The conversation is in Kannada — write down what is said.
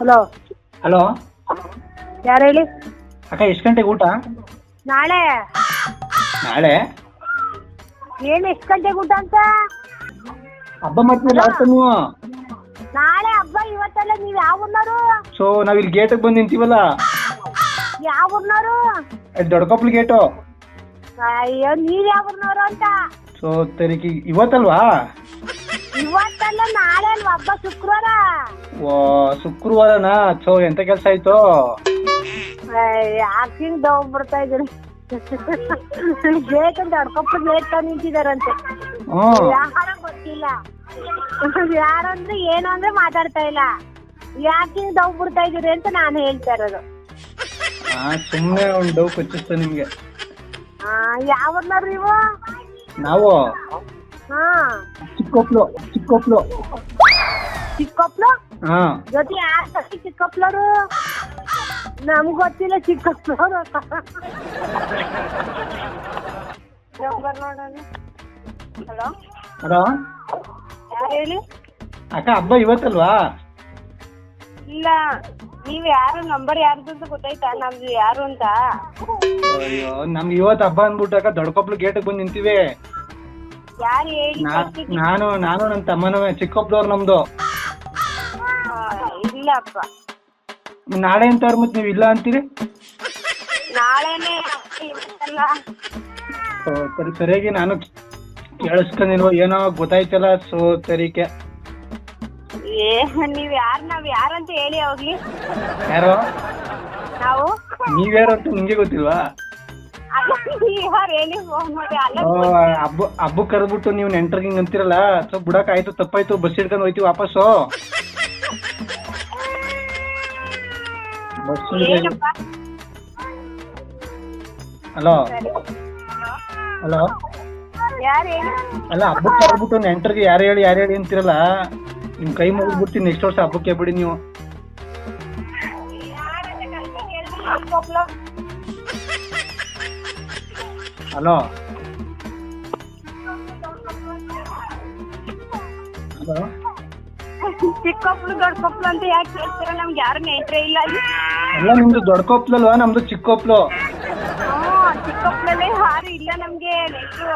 ಹಲೋ. ಹಲೋ. ಯಾರು ಹೇಳಿ? ಅಕ್ಕ ಎಷ್ಟು ಗಂಟೆಗೆ ಊಟ? ನಾಳೆ. ನಾಳೆ? ಏನು ಎಷ್ಟು ಗಂಟೆಗೆ ಊಟ ಅಂತ? ಹಬ್ಬ ಮಾಡ್ತೀವಿ ಲಾಸ್ಟ್ ನೀವು ನಾಳೆ ಹಬ್ಬ ಇವತ್ತೆಲ್ಲ ನೀವು ಯಾವ ಊರ್ನವರು? ಸೊ ನಾವ್ ಇಲ್ಲಿ ಗೇಟಿಗೆ ಬಂದು ನಿಂತೀವಲ್ಲ? ಯಾವ ಊರ್ನವರು? ಅಲ್ಲಿ ದೊಡ್ಡಕೊಪ್ಲು ಗೇಟು ಅಯ್ಯೋ ನೀವು ಯಾವ ಊರ್ನವರು ಅಂತ? ಸೊ ತರೀಕಿ ಇವತ್ತಲ್ವಾ? ಇವತ್ತಲ್ಲ ನಾಳೆ ಅಲ್ವಾ ಹಬ್ಬ ಶುಕ್ರವಾರ? ಓ ಶುಕ್ರವಾರನಾ? ಚೋ ಎಂತ ಕೆಲಸ ಆಯ್ತು? ಯಾಕಿಂಗ್ ಡೌನ್ ಬರ್ತಾ ಇದ್ದೀನಿ ಬೇಕಂತ ಅಡ್ಕೊಪ್ಪ ತಂದು ನಿಂತಿದಾರಂತೆ. ಹ್ಞೂ ಯಾರ ಗೊತ್ತಿಲ್ಲ. ಯಾರಂದ್ರೆ ಏನು ಅಂದ್ರೆ ಮಾತಾಡ್ತಾ ಇಲ್ಲ. ಯಾಕಿಂಗ್ ಡೌ ಬಿಡ್ತಾ ಇದೀರಿ ಅಂತ ನಾನು ಹೇಳ್ತಾ ಇರೋದು. ಆ, ಸುಮ್ಮನೆ ಒಂದು ಡೌ ಕೊಚ್ಚಿಸ್ತು ನಿಮಗೆ. ಆ, ಯಾವನ್ನವ್ರು ನೀವು? ನಾವು? ಹಾ. ಚಿಕ್ಕೊಪ್ಲು ಚಿಕ್ಕೊಪ್ಲು ಚಿಕ್ಕಪ್ಲು ಹಾ. ಜೊತೆ ಯಾರು ಗೊತ್ತಿ ಚಿಕ್ಕಪ್ಲವರು ನಮ್ಗೆ ಗೊತ್ತಿಲ್ಲ ಚಿಕ್ಕಪ್ಲವರು ಹಲೋ ಹಲೋ ಯಾರು ಹೇಳಿ? ಅಕ್ಕ ಹಬ್ಬ ಇವತ್ತಲ್ವಾ? ಇಲ್ಲ. ನೀವ್ ಯಾರು ನಂಬರ್ ಯಾರ್ದು ಅಂತ ಗೊತ್ತಾಯ್ತಾ? ನಮ್ದು ಯಾರು ಅಂತ? ಅಯ್ಯೋ ನಮ್ಗೆ ಇವತ್ತು ಹಬ್ಬ ಅಂದ್ಬಿಟ್ಟು ಅಕ್ಕ ದೊಡ್ಡಕೊಪ್ಲು ಗೇಟಿಗೆ ಬಂದು ನಿಂತೀವಿ. ಯಾರು ಹೇಳಿ ನಾ- ನಾನು ನಾನು ನನ್ನ ತಮ್ಮನೂ ಚಿಕ್ಕಪ್ಪದವ್ರು ನಮ್ದು. ಆ, ಇಲ್ಲಪ್ಪ ನಾಳೆ ಅಂತ ಮತ್ತೆ ನೀವು ಇಲ್ಲ ಅಂತೀರಿ? ನಾಳೆನೆ ಇವತ್ತಲ್ಲ ಸೊ ಸರಿ ಸರಿಯಾಗಿ ನಾನು ಕೇಳಿಸ್ಕೊಂಡಿಲ್ವ ಏನೋ ಗೊತ್ತಾಯ್ತಲ್ಲ ಸೊ ಸರಿಕೆ. ಏ ನೀವ್ ಯಾರು ನಾವ್ ಯಾರಂತ ಹೇಳಿ ಹೋಗ್ಲಿ. ಯಾರೋ? ನಾವು. ನೀವ್ಯಾರು ಅಂತ ನಿಂಗೆ ಗೊತ್ತಿಲ್ವಾ? ಹಬ್ಬ ಹಬ್ಬಕ್ಕೆ ಕರೆದ್ಬಿಟ್ಟು ನೀವು ನೆಂಟ್ರಿಗೆ ಹಿಂಗೆ ಅಂತೀರಲ್ಲ ಸೊ ಬಿಡಕ್ ಆಯ್ತು ತಪ್ಪಾಯ್ತು ಬಸ್ ಹಿಡ್ಕೊಂಡು ಹೋಯ್ತೀವಿ ವಾಪಸ್ಸು. Bus hello? ಹಲೋ? ಅಲ್ಲ ಹಬ್ಬಕ್ಕೆ ಕರೆದ್ಬಿಟ್ಟು ನೆಂಟ್ರಿಗೆ ಯಾರು ಹೇಳಿ ಯಾರು ಹೇಳಿ ಅಂತಿರಲ್ಲ ನಿಮ್ ಕೈ ಮುಗಿದ್ಬಿಡ್ತೀನಿ ನೆಕ್ಸ್ಟ್ ವರ್ಷ ಹಬ್ಬಕ್ಕೆ ಬಿಡಿ ನೀವು. ಹಲೋ ಹಲೋ ಚಿಕ್ಕಪ್ಲು ದೊಡ್ಡ ಕೊಪ್ಲು ಅಂತ ಯಾಕೆ ಹೇಳ್ತೀರ ನಮ್ಗೆ ಯಾರು ನೆಂಟ್ರೆ ಇಲ್ಲ. ಅಲ್ಲಿ ಎಲ್ಲ ನಿಮ್ದು ದೊಡ್ಡ ಕೊಪ್ಲಲ್ವಾ ನಮ್ದು ಚಿಕ್ಕ ಕೊಪ್ಲು ಹ್ಞೂ ಚಿಕ್ಕಪ್ಲಲ್ಲೇ ಯಾರು ಇಲ್ಲ ನಮ್ಗೆ ನೆಂಟ್ರು